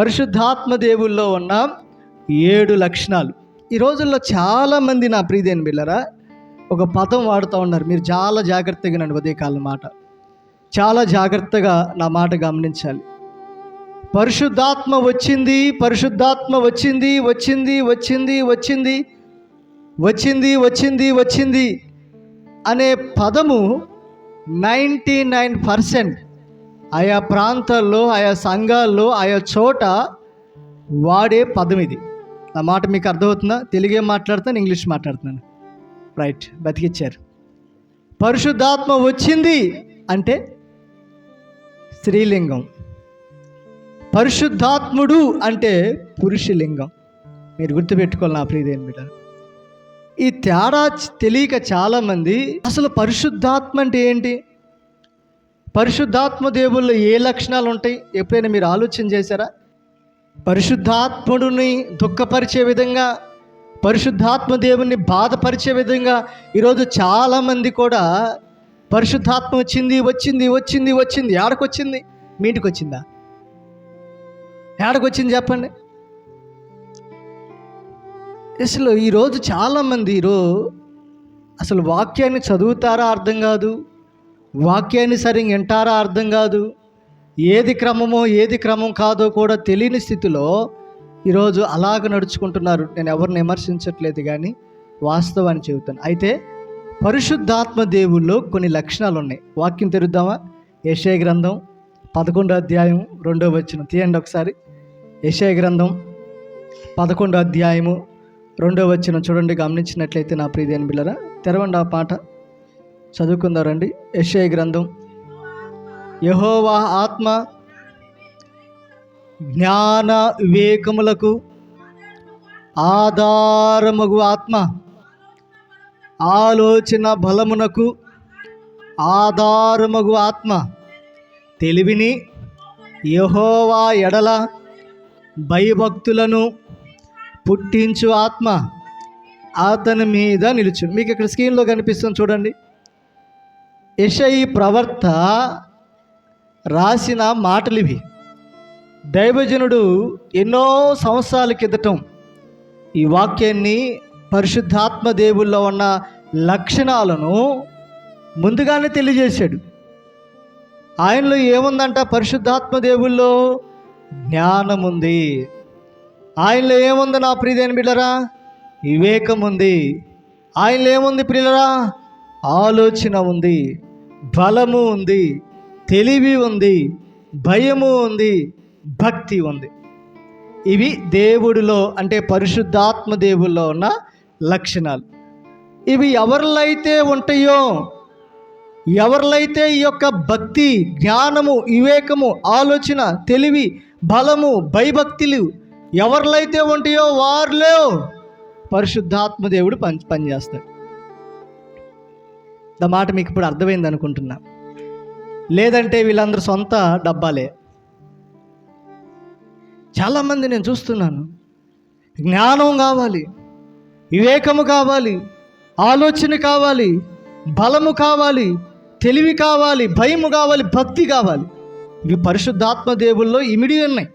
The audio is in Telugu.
పరిశుద్ధాత్మ దేవుల్లో ఉన్న ఏడు లక్షణాలు. ఈ రోజుల్లో చాలామంది నా ప్రియదేని బిళ్ళరా ఒక పదం వాడుతూ ఉన్నారు. మీరు చాలా జాగ్రత్తగా నన్ను ఉదయకాలం మాట. చాలా జాగ్రత్తగా నా మాట గమనించాలి. పరిశుద్ధాత్మ వచ్చింది పరిశుద్ధాత్మ వచ్చింది వచ్చింది వచ్చింది వచ్చింది వచ్చింది వచ్చింది వచ్చింది అనే పదము నైంటీ నైన్ పర్సెంట్ ఆయా ప్రాంతాల్లో ఆయా సంఘాల్లో ఆయా చోట వాడే పదం ఇది. నా మాట మీకు అర్థమవుతుందా? తెలుగే మాట్లాడుతాను ఇంగ్లీష్ మాట్లాడుతున్నాను. రైట్ బతికిచ్చారు. పరిశుద్ధాత్మ వచ్చింది అంటే స్త్రీలింగం. పరిశుద్ధాత్ముడు అంటే పురుషలింగం. మీరు గుర్తుపెట్టుకోవాలి నా ప్రియదేని బిడ్డ. ఈ తేడా తెలియక చాలామంది అసలు పరిశుద్ధాత్మ అంటే ఏంటి? పరిశుద్ధాత్మ దేవుళ్ళు ఏ లక్షణాలు ఉంటాయి? ఎప్పుడైనా మీరు ఆలోచన చేశారా? పరిశుద్ధాత్ముడిని దుఃఖపరిచే విధంగా పరిశుద్ధాత్మ దేవుని బాధపరిచే విధంగా ఈరోజు చాలామంది కూడా పరిశుద్ధాత్మ వచ్చింది వచ్చింది వచ్చింది వచ్చింది. ఏడకొచ్చింది మీ ఇంటికి వచ్చిందా? ఏడకొచ్చింది చెప్పండి. అసలు ఈరోజు చాలామంది ఈరోజు అసలు వాక్యాన్ని చదువుతారా అర్థం కాదు. వాక్యాన్ని సరిగ్గా వింటారా అర్థం కాదు. ఏది క్రమమో ఏది క్రమం కాదో కూడా తెలియని స్థితిలో ఈరోజు అలాగ నడుచుకుంటున్నారు. నేను ఎవరిని విమర్శించట్లేదు కానీ వాస్తవాన్ని చెబుతాను. అయితే పరిశుద్ధాత్మ దేవుల్లో కొన్ని లక్షణాలు ఉన్నాయి వాక్యం తెరుద్దామా? యశయ గ్రంథం పదకొండో అధ్యాయం రెండో వచ్చిన తీయండి ఒకసారి. యశయ గ్రంథం పదకొండో అధ్యాయము రెండో వచ్చిన చూడండి గమనించినట్లయితే నా ప్రియదేని బిల్లరా తెరవండి ఆ పాట. చదువుకుందారండి. యశ్ఐ గ్రంథం. యహోవా ఆత్మ జ్ఞాన వివేకములకు ఆధారమగు ఆత్మ. ఆలోచన బలమునకు ఆధారమగు ఆత్మ. తెలివిని యహోవా ఎడల భయభక్తులను పుట్టించు ఆత్మ. అతని మీద నిలుచు. మీకు ఇక్కడ స్క్రీన్లో కనిపిస్తుంది చూడండి. ఇషయి ప్రవర్త రాసిన మాటలు ఇవి దైవజనుడు ఎన్నో సంవత్సరాల కిందటం ఈ వాక్యాన్ని పరిశుద్ధాత్మ దేవుల్లో ఉన్న లక్షణాలను ముందుగానే తెలియజేశాడు. ఆయనలో ఏముందంట? పరిశుద్ధాత్మ దేవుల్లో జ్ఞానం ఉంది ఆయనలో ఏముంది నా ప్రియదేని బిడ్డరా? వివేకం ఉంది ఆయనలో ఏముంది ప్రియులరా? ఆలోచన ఉంది. బలము ఉంది తెలివి ఉంది భయము ఉంది భక్తి ఉంది. ఇవి దేవుడిలో అంటే పరిశుద్ధాత్మ దేవుల్లో ఉన్న లక్షణాలు. ఇవి ఎవరిలో అయితే ఉంటాయో ఎవరిలో అయితే ఈ యొక్క భక్తి జ్ఞానము వివేకము ఆలోచన తెలివి బలము భయభక్తులు ఎవరిలో అయితే ఉంటాయో వారిలో పరిశుద్ధాత్మ దేవుడు పని పనిచేస్తాడు. ద మాట మీకు ఇప్పుడు అర్థమైంది అనుకుంటున్నా. లేదంటే వీళ్ళందరూ సొంత డబ్బాలే. చాలామంది నేను చూస్తున్నాను. జ్ఞానం కావాలి వివేకము కావాలి ఆలోచన కావాలి బలము కావాలి తెలివి కావాలి భయము కావాలి భక్తి కావాలి. ఇవి పరిశుద్ధాత్మ దేవుల్లో ఇమిడి ఉన్నాయి.